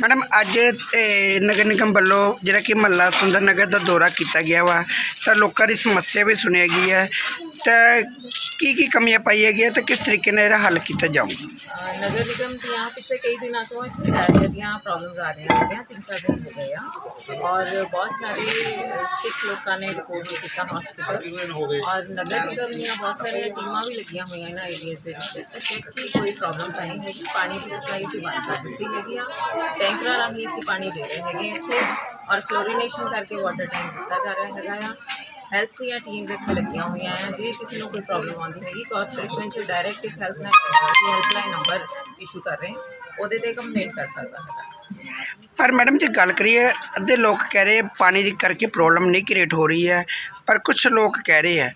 Madam ਅੱਜ ਇਹ, ਨਗਰ ਨਿਗਮ ਵੱਲੋਂ ਜਿਹੜਾ ਕਿ ਮਹੱਲਾ ਸੁੰਦਰ ਨਗਰ ਦਾ ਦੌਰਾ ਕੀਤਾ ਗਿਆ ਵਾ ਤਾਂ ਲੋਕਾਂ ਦੀ ਸਮੱਸਿਆ ਵੀ ਸੁਣਿਆ ਗਈ ਹੈ। ਤਾਂ ਕੀ ਕੀ ਕਮੀਆਂ ਪਾਈਆਂ ਗਈਆਂ ਤੇ ਕਿਸ ਤਰੀਕੇ ਨਾਲ ਇਹਦਾ ਹੱਲ ਕੀਤਾ ਜਾਊਗਾ ਅ, ਨਗਰ ਨਿਗਮ ਦੀਆਂ ਪਿਛਲੇ ਕਈ ਦਿਨਾਂ ਤੋਂ ਇਸ ਡਾਇਰੀਆ ਦੀਆਂ ਪ੍ਰੋਬਲਮਸ ਆ ਰਹੀਆਂ ਹੈਗੀਆਂ ਤਿੰਨ ਚਾਰ ਦਿਨ ਹੋ ਗਏ ਆ ਔਰ ਬਹੁਤ ਸਾਰੇ ਸਿੱਖ ਲੋਕਾਂ ਨੇ ਰਿਪੋਰਟ ਵੀ ਕੀਤਾ ਹਸਪੀਟਲ ਔਰ ਨਗਰ ਨਿਗਮ ਦੀਆਂ ਬਹੁਤ ਸਾਰੀਆਂ ਟੀਮਾਂ ਵੀ ਲੱਗੀਆਂ ਹੋਈਆਂ ਇਹਨਾਂ ਏਰੀਆਜ਼ ਦੇ ਵਿੱਚ ਤੇ ਚੈੱਕ ਕੀ ਕੋਈ ਪ੍ਰੋਬਲਮ ਤਾਂ ਨਹੀਂ ਹੈਗੀ ਪਾਣੀ ਦੀ ਸਪਲਾਈ ਅਸੀਂ ਬੰਦ ਕਰ ਦਿੱਤੀ ਹੈਗੀ ਆ ਟੈਂਕਰਾਂ ਰਾਹੀਂ ਅਸੀਂ ਪਾਣੀ ਦੇ ਰਹੇ ਹੈਗੇ ਇੱਥੇ ਔਰ ਕਲੋਰੀਨੇਸ਼ਨ ਹੈਲਥ ਦੀਆਂ ਟੀਮ ਇੱਥੇ ਲੱਗੀਆਂ ਹੋਈਆਂ ਆ, ਜੇ ਕਿਸੇ ਨੂੰ ਕੋਈ ਪ੍ਰੋਬਲਮ ਆਉਂਦੀ ਹੈਗੀ ਕਾਰਪੋਰੇਸ਼ਨ 'ਚ ਡਾਇਰੈਕਟ ਇੱਕ ਹੈਲਥ ਹੈਲਪਲਾਈਨ ਨੰਬਰ ਇਸ਼ੂ ਕਰ ਰਹੇ, ਉਹਦੇ ਤੇ ਕੰਪਲੇਂਟ ਕਰ ਸਕਦਾ ਹੈ ਪਰ ਮੈਡਮ, ਜੇ ਗੱਲ ਕਰੀਏ, ਅੱਧੇ ਲੋਕ ਕਹਿ ਰਹੇ ਪਾਣੀ ਦੀ ਕਰਕੇ ਪ੍ਰੋਬਲਮ ਨਹੀਂ ਕ੍ਰੀਏਟ ਹੋ ਰਹੀ ਹੈ, ਪਰ ਕੁਝ ਲੋਕ ਕਹਿ ਰਹੇ ਹੈ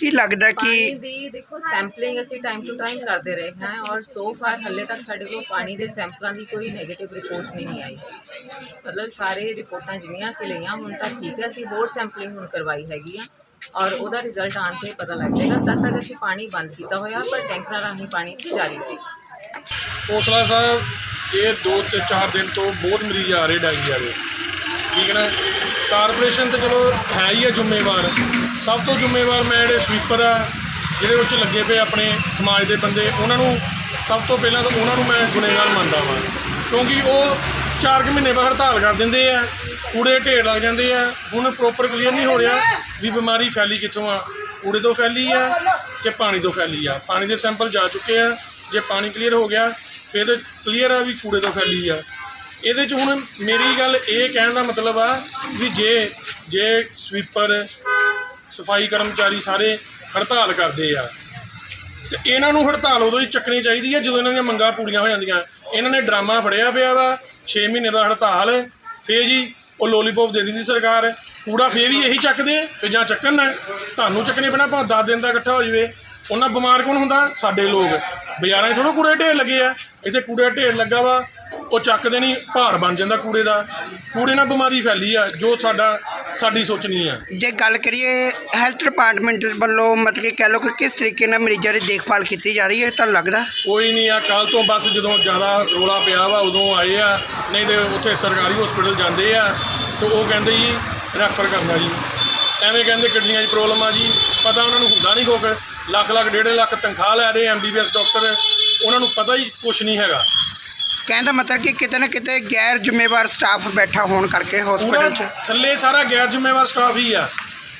ਕੀ ਲੱਗਦਾ ਪਾਣੀ ਕਿ ਦੀ ਦੇਖੋ ਸੈਂਪਲਿੰਗ ਅਸੀਂ ਟਾਈਮ ਟੂ ਟਾਈਮ ਕਰਦੇ ਰਹੇ ਹਾਂ ਔਰ ਸੋ ਫਾਰ ਹੱਲੇ ਤੱਕ ਸਾਡੇ ਕੋਲ ਪਾਣੀ ਦੇ ਸੈਂਪਲਾਂ ਦੀ ਕੋਈ 네ਗੇਟਿਵ ਰਿਪੋਰਟ ਨਹੀਂ ਆਈ। ਮਤਲਬ ਸਾਰੇ ਰਿਪੋਰਟਾਂ ਜਿੰਨੀਆਂ ਅਸੀਂ ਲਈਆਂ ਹੁਣ ਤੱਕ ਠੀਕ ਹੈ ਅਸੀਂ ਹੋਰ ਸੈਂਪਲਿੰਗ ਹੁਣ ਕਰਵਾਈ ਹੈਗੀ ਆ ਔਰ ਉਹਦਾ ਰਿਜ਼ਲਟ ਆਉਣ ਤੇ ਪਤਾ ਲੱਗ ਜਾਏਗਾ। ਤਦ ਤੱਕ ਅਸੀਂ ਪਾਣੀ ਬੰਦ ਕੀਤਾ ਹੋਇਆ ਪਰ ਟੈਂਕਰਾਂ ਰਾਹੀਂ ਪਾਣੀ ਜਾਰੀ ਰਹੇਗਾ ਕੋਸਲਾ ਸਾਹਿਬ ਇਹ ਦੋ ਤੇ ਚਾਰ ਦਿਨ ਤੋਂ ਬਹੁਤ ਮਰੀਜ਼ ਆ ਰਹੇ ਡਾਇਰੀਆ ਦੇ ਠੀਕ ਹੈ ਨਾ? ਕਾਰਪੋਰੇਸ਼ਨ ਤੇ ਚਲੋ ਹੈ ਹੀ ਹੈ ਜ਼ਿੰਮੇਵਾਰ। ਸਭ ਤੋਂ ਜ਼ਿੰਮੇਵਾਰ ਮੈਂ ਜਿਹੜੇ ਸਵੀਪਰ ਆ, ਜਿਹੜੇ ਉੱਚ ਲੱਗੇ ਪਏ ਆਪਣੇ ਸਮਾਜ ਦੇ ਬੰਦੇ, ਉਹਨਾਂ ਨੂੰ ਸਭ ਤੋਂ ਪਹਿਲਾਂ ਤਾਂ ਉਹਨਾਂ ਨੂੰ ਮੈਂ ਗੁਨੇਗਾਰ ਮੰਨਦਾ ਵਾਂ। ਕਿਉਂਕਿ ਉਹ ਚਾਰ ਕੁ ਮਹੀਨੇ ਬਾਅਦ ਹੜਤਾਲ ਕਰ ਦਿੰਦੇ ਆ, ਕੂੜੇ ਢੇਰ ਲੱਗ ਜਾਂਦੇ ਆ, ਹੁਣ ਪ੍ਰੋਪਰ ਕਲੀਅਰ ਨਹੀਂ ਹੋ ਰਿਹਾ ਵੀ ਬਿਮਾਰੀ ਫੈਲੀ ਕਿੱਥੋਂ ਆ। ਕੂੜੇ ਤੋਂ ਫੈਲੀ ਆ ਕਿ ਪਾਣੀ ਤੋਂ ਫੈਲੀ ਆ? ਪਾਣੀ ਦੇ ਸੈਂਪਲ ਜਾ ਚੁੱਕੇ ਆ, ਜੇ ਪਾਣੀ ਕਲੀਅਰ ਹੋ ਗਿਆ, ਫਿਰ ਕਲੀਅਰ ਆ ਵੀ ਕੂੜੇ ਤੋਂ ਫੈਲੀ ਆ। ਇਹਦੇ ਚ ਹੁਣ ਮੇਰੀ ਗੱਲ ਇਹ ਕਹਿਣ ਦਾ ਮਤਲਬ ਆ ਵੀ ਜੇ ਜੇ ਸਵੀਪਰ ਸਫ਼ਾਈ ਕਰਮਚਾਰੀ ਸਾਰੇ ਹੜਤਾਲ ਕਰਦੇ ਆ, ਤੇ ਇਹਨਾਂ ਨੂੰ ਹੜਤਾਲ ਉਦੋਂ ਹੀ ਚੱਕਣੀ ਚਾਹੀਦੀ ਹੈ ਜਦੋਂ ਇਹਨਾਂ ਦੀਆਂ ਮੰਗਾਂ ਪੂਰੀਆਂ ਹੋ ਜਾਂਦੀਆਂ। ਇਹਨਾਂ ਨੇ ਡਰਾਮਾ ਫੜਿਆ ਪਿਆ ਵਾ 6 ਮਹੀਨੇ ਦਾ ਹੜਤਾਲ, ਫੇਰ ਜੀ ਉਹ ਲੋਲੀਪੌਪ ਦੇ ਦਿੰਦੀ ਸਰਕਾਰ, ਕੂੜਾ ਫੇਰ ਵੀ ਇਹੀ ਚੱਕਦੇ, ਫੇਰ ਜਾਂ ਚੱਕਣ ਨਾ, ਤੁਹਾਨੂੰ ਚੱਕਣੇ ਪੈਣਾ, ਭਾਵੇਂ 10 ਦਿਨ ਦਾ ਇਕੱਠਾ ਹੋ ਜਾਵੇ। ਉਹਨਾਂ ਬਿਮਾਰ ਕੌਣ ਹੁੰਦਾ? ਸਾਡੇ ਲੋਕ। ਬਾਜ਼ਾਰਾਂ 'ਚ ਥੋੜਾ ਕੂੜੇ ਢੇਰ ਲੱਗੇ ਆ, ਇੱਥੇ ਕੂੜੇ ਦਾ ਢੇਰ ਲੱਗਾ ਵਾ ਉਹ ਚੱਕਦੇ ਨਹੀਂ ਭਾਰ ਬਣ ਜਾਂਦਾ ਕੂੜੇ ਦਾ। ਕੂੜੇ ਨਾਲ ਬਿਮਾਰੀ ਫੈਲੀ ਆ ਜੋ ਸਾਡਾ ਸਾਡੀ ਸੋਚਣੀ ਆ। ਜੇ ਗੱਲ ਕਰੀਏ ਹੈਲਥ ਡਿਪਾਰਟਮੈਂਟ ਵੱਲੋਂ ਮਤਲਬ ਕਿ ਕਹਿ ਲਓ ਕਿ ਕਿਸ ਤਰੀਕੇ ਨਾਲ ਮਰੀਜ਼ਾਂ ਦੀ ਦੇਖਭਾਲ ਕੀਤੀ ਜਾ ਰਹੀ ਹੈ ਤੁਹਾਨੂੰ ਲੱਗਦਾ? ਕੋਈ ਨਹੀਂ ਆ ਕੱਲ ਤੋਂ ਬਸ ਜਦੋਂ ਜ਼ਿਆਦਾ ਰੋਲਾ ਪਿਆ ਵਾ ਉਦੋਂ ਆਏ ਆ। ਨਹੀਂ ਤੇ ਉੱਥੇ ਸਰਕਾਰੀ ਹਸਪੀਟਲ ਜਾਂਦੇ ਆ ਤੇ ਉਹ ਕਹਿੰਦੇ ਜੀ ਰੈਫਰ ਕਰਨਾ ਜੀ। ਐਵੇਂ ਕਹਿੰਦੇ ਕਿਡਨੀਆਂ 'ਚ ਪ੍ਰੋਬਲਮ ਆ ਜੀ। ਪਤਾ ਉਹਨਾਂ ਨੂੰ ਹੁੰਦਾ ਨਹੀਂ ਕੁੱਖ ਲੱਖ ਲੱਖ ਡੇਢ ਲੱਖ ਤਨਖਾਹ ਲੈ ਰਹੇ ਐਮਬੀਬੀਐਸ ਡਾਕਟਰ ਉਹਨਾਂ ਨੂੰ ਪਤਾ ਹੀ ਕੁਝ ਨਹੀਂ ਹੈਗਾ। ਕਹਿਣ ਦਾ ਮਤਲਬ ਕਿ ਕਿਤੇ ਨਾ ਕਿਤੇ ਗੈਰ ਜ਼ਿੰਮੇਵਾਰ ਸਟਾਫ ਬੈਠਾ ਹੋਣ ਕਰਕੇ ਪੂਰਾ ਹਸਪੀਟਲ 'ਚ। ਥੱਲੇ ਸਾਰਾ ਗੈਰ ਜ਼ਿੰਮੇਵਾਰ ਸਟਾਫ ਹੀ ਆ।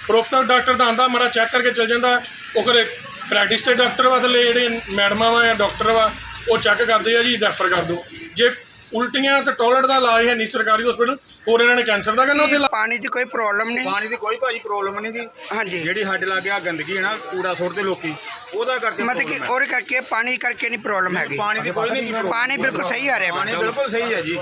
ਪ੍ਰੋਪਰ ਡਾਕਟਰ ਦਾ ਆਂਦਾ ਮਰਾ ਚੈੱਕ ਕਰਕੇ ਚਲ ਜਾਂਦਾ। ਉਹ ਕਰੇ ਪ੍ਰੈਕਟਿਸ ਤੇ ਡਾਕਟਰ ਵਾ ਥੱਲੇ ਜਿਹੜੇ ਮੈਡਮਾਂ ਵਾ ਜਾਂ ਡਾਕਟਰ ਵਾ ਉਹ ਚੈੱਕ ਕਰਦੇ ਆ ਜੀ ਰੈਫਰ ਕਰ ਦਿਓ ਜੇ ਉਲਟੀਆਂ ਤੇ ਟਾਇਲਟ ਦਾ ਇਲਾਜ ਹੈ ਨਹੀਂ ਸਰਕਾਰੀ ਹਸਪੀਟਲ ਹੋਰ ਇਹਨਾਂ ਨੇ ਕੈਂਸਰ ਦਾ ਕਰਨਾ ਉੱਥੇ। ਇਲਾਜ। ਪਾਣੀ ਦੀ ਕੋਈ ਪ੍ਰੋਬਲਮ ਨਹੀਂ। ਪਾਣੀ ਦੀ ਕੋਈ ਭਾਜੀ ਪ੍ਰੋਬਲਮ ਨਹੀਂ ਗੀ। ਹਾਂਜੀ। ਜਿਹੜੀ ਸਾਡੇ ਲਾਗੇ ਆ ਗੰਦਗੀ ਹੈ ਨਾ ਕੂੜਾ ਸੁੱਟਦੇ ਲੋਕੀ। ਉਹਦਾ ਕਰਕੇ ਮਤਲਬ ਕਿ problem ਹੈ। ਉਹਦੇ ਕਰਕੇ ਪਾਣੀ ਕਰਕੇ ਨਹੀਂ ਪ੍ਰੋਬਲਮ ਹੈਗੀ ਪਾਣੀ ਦੀ ਕੋਈ ਨਹੀਂ ਗੀ problem। ਪਾਣੀ ਬਿਲਕੁਲ ਸਹੀ ਆ ਰਿਹਾ ਵਾ ਪਾਣੀ ਬਿਲਕੁਲ ਸਹੀ ਹੈ ਜੀ